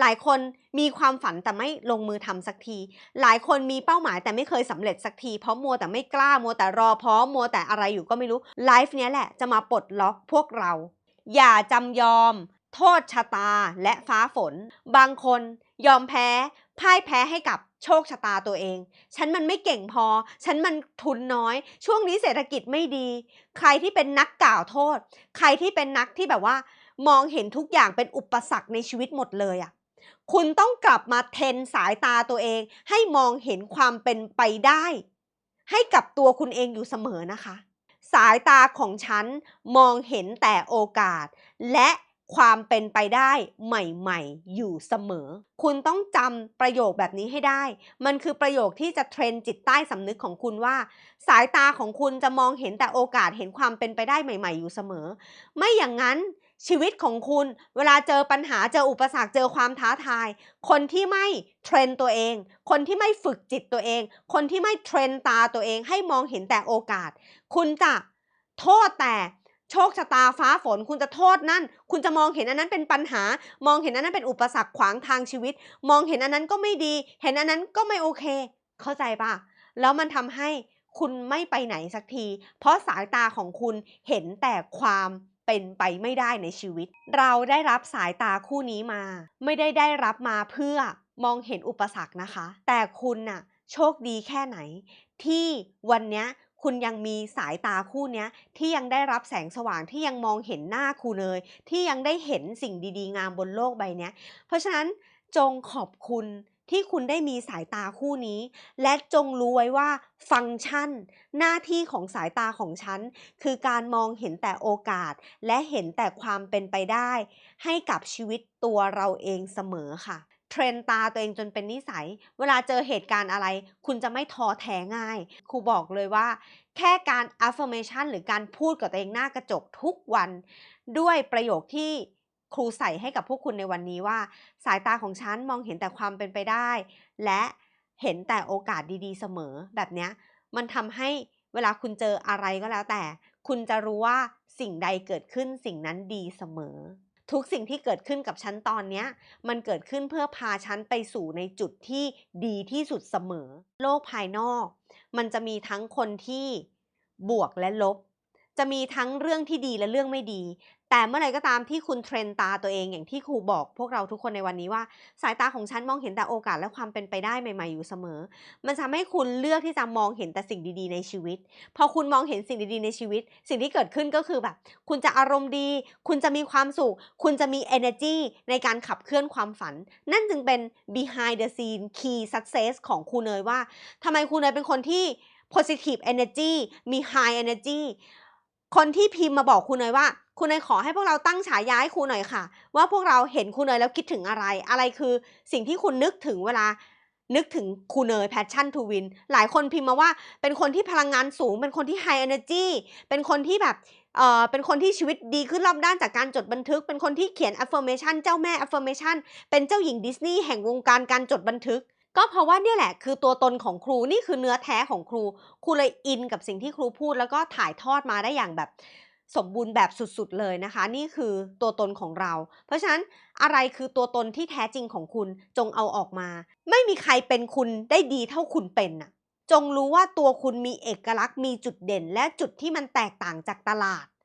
หลายคนมีความฝันแต่ไม่ลงมือทำสักที หลายคนมีเป้าหมายแต่ไม่เคยสำเร็จสักที เพราะมัวแต่ไม่กล้า มัวแต่รอพราะมัวแต่อะไรอยู่ก็ไม่รู้ ไลฟ์เนี้ยแหละจะมาปลดล็อกพวกเรา อย่าจำยอม โทษชะตาและฟ้าฝน บางคนยอมแพ้ พ่ายแพ้ให้กับโชคชะตาตัวเอง ฉันมันไม่เก่งพอ ฉันมันทุนน้อย ช่วงนี้เศรษฐกิจไม่ดี ใครที่เป็นนักกล่าวโทษ ใครที่เป็นนักที่แบบว่า มองเห็นทุกอย่างเป็นอุปสรรคในชีวิตหมดเลยอะ่ะ คุณต้องกลับมาเทนสายตาตัวเอง ให้มองเห็นความเป็นไปได้ ให้กับตัวคุณเองอยู่เสมอนะคะ สายตาของฉันมองเห็นแต่โอกาส และความเป็นไปได้ใหม่ๆ อยู่เสมอ คุณต้องจำประโยคแบบนี้ให้ได้ มันคือประโยคที่จะเทรนจิตใต้สำนึกของคุณว่า สายตาของคุณจะมองเห็นแต่โอกาสเห็นความเป็นไปได้ใหม่ ๆ อยู่เสมอ ไม่อย่างนั้น ชีวิตของคุณ เวลาเจอปัญหาเจออุปสรรคเจอความท้าทาย คนที่ไม่เทรนตัวเอง คนที่ไม่ฝึกจิตตัวเอง คนที่ไม่เทรนตาตัวเอง ให้มองเห็นแต่โอกาส คุณจะโทษแต่โชคชะตาฟ้าฝน คุณจะโทษนั่น คุณจะมองเห็นอันนั้นเป็นปัญหา มองเห็นอันนั้นเป็นอุปสรรคขวางทางชีวิต มองเห็นอันนั้นก็ไม่ดี เห็นอันนั้นก็ไม่โอเค เข้าใจปะแล้วมันทำให้คุณไม่ไปไหนสักที เพราะสายตาของคุณเห็นแต่ความ เป็นไปไม่ได้ในชีวิต เราได้รับสายตาคู่นี้มา ไม่ได้ได้รับมาเพื่อมองเห็นอุปสรรคนะคะ แต่คุณน่ะโชคดีแค่ไหน ที่วันนี้คุณยังมีสายตาคู่นี้ที่ยังได้รับแสงสว่างที่ยังมองเห็นหน้าคุณเลย ที่ยังได้เห็นสิ่งดีๆ งามบนโลกใบนี้เพราะฉะนั้นจงขอบคุณ ที่คุณได้มีสายตาคู่นี้ และจงรู้ไว้ว่าฟังก์ชัน หน้าที่ของสายตาของฉัน คือการมองเห็นแต่โอกาส และเห็นแต่ความเป็นไปได้ ให้กับชีวิตตัวเราเองเสมอค่ะเทรนตาตัวเองจนเป็นนิสัย เวลาเจอเหตุการณ์อะไร คุณจะไม่ท้อแท้ง่าย ครูบอกเลยว่า แค่การ affirmation หรือการพูดกับตัวเองหน้ากระจกทุกวัน ด้วยประโยคที่ ครูใส่ให้กับพวกคุณในวันนี้ว่า สายตาของฉันมองเห็นแต่ความเป็นไปได้ และเห็นแต่โอกาสดีๆ เสมอแบบเนี้ยมันทำให้เวลาคุณเจออะไรก็แล้วแต่ คุณจะรู้ว่าสิ่งใดเกิดขึ้นสิ่งนั้นดีเสมอ ทุกสิ่งที่เกิดขึ้นกับฉันตอนเนี้ยมันเกิดขึ้นเพื่อพาฉันไปสู่ในจุดที่ดีที่สุดเสมอ โลกภายนอก มันจะมีทั้งคนที่บวกและลบ จะมีทั้งเรื่องที่ดีและเรื่องไม่ดี แต่เมื่อไหร่ก็ตามที่คุณเทรนตาตัวเองอย่างที่ครูบอกพวกเราทุกคนในวันนี้ว่า สายตาของฉันมองเห็นแต่โอกาสและความเป็นไปได้ใหม่ๆอยู่เสมอ มันจะทำให้คุณเลือกที่จะมองเห็นแต่สิ่งดีๆ ในชีวิต พอคุณมองเห็นสิ่งดีๆ ในชีวิต สิ่งที่เกิดขึ้นก็คือแบบ คุณจะอารมณ์ดี คุณจะมีความสุข คุณจะมี energy ในการขับเคลื่อนความฝัน นั่นจึงเป็น behind the scene key success ของครูเนยว่าทำไมครูเนยเป็นคนที่ positive energy มี high energy คนที่พิมพ์มาบอกครูเนยว่าครูเนยขอให้พวกเราตั้งฉายาให้ครูหน่อยค่ะ ว่าพวกเราเห็นครูเนยแล้วคิดถึงอะไร อะไรคือสิ่งที่คุณนึกถึงเวลา นึกถึงครูเนย passion to win หลายคนพิมพ์มาว่า เป็นคนที่พลังงานสูง เป็นคนที่ high energy เป็นคนที่แบบเอ่อเป็นคนที่ชีวิตดีขึ้นรอบด้านจากการจดบันทึก เป็นคนที่เขียน affirmation เจ้าแม่ affirmation เป็นเจ้าหญิงดิสนีย์แห่งวงการการจดบันทึก ก็เพราะว่าเนี่ยแหละคือตัวตนของครูนี่คือเนื้อแท้ของครู ครูเลยอินกับสิ่งที่ครูพูด แล้วก็ถ่ายทอดมาได้อย่างแบบสมบูรณ์แบบสุดๆเลยนะคะ นี่คือตัวตนของเรา เพราะฉะนั้นอะไรคือตัวตนที่แท้จริงของคุณจงเอาออกมา ไม่มีใครเป็นคุณได้ดีเท่าคุณเป็นน่ะจงรู้ว่าตัวคุณมีเอกลักษณ์มีจุดเด่น และจุดที่มันแตกต่างจากตลาด